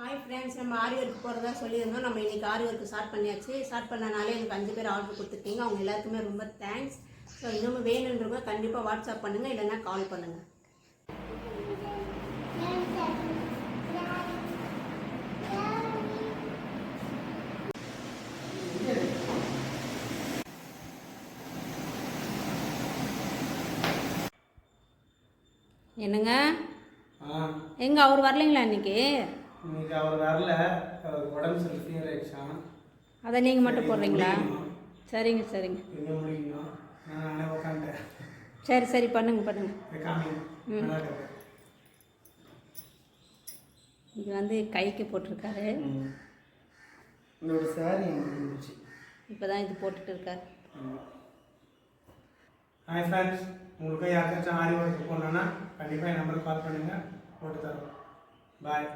Hi friends நம்ம ஆரி work போகிறதா சொல்லியிருந்தோம். நம்ம இன்னைக்கு ஆரி ஒர்க் ஸ்டார்ட் பண்ணியாச்சு. ஸ்டார்ட் பண்ணனாலே எனக்கு அஞ்சு பேர் ஆர்டர் கொடுத்துருக்கீங்க அவங்க எல்லாருக்குமே ரொம்ப தேங்க்ஸ் ஸோ இன்னும் வேணுன்றவங்க கண்டிப்பாக வாட்ஸ்அப் பண்ணுங்கள் இல்லைன்னா கால் பண்ணுங்கள் என்னங்க? எங்க அவர் வரலைங்களா இன்னைக்கு? இன்னைக்கு அவர் வரல. அவருக்கு உடம்பு சரி ஃபீவர் ஆயிடுச்சான் அதை நீங்கள் மட்டும் போடுறீங்களா? சரிங்க சரிங்க. எங்கே முடிக்கணும் நான் நானே உட்காந்துட்டேன் சரி சரி பண்ணுங்க பண்ணுங்க. நல்லா இருக்கு இது வந்து கைக்கு போட்டிருக்காரு. இதோட சாரி இருந்துச்சு இப்போ தான் இது போட்டுட்டு இருக்காரு. ஹாய் ஃப்ரெண்ட்ஸ் உங்களுக்கு யாருக்காச்சும் ஆரி ஒர்க் போடணுன்னா கண்டிப்பாக என் நம்பருக்கு கால் பண்ணுங்கள் போட்டு தரோம் பாய்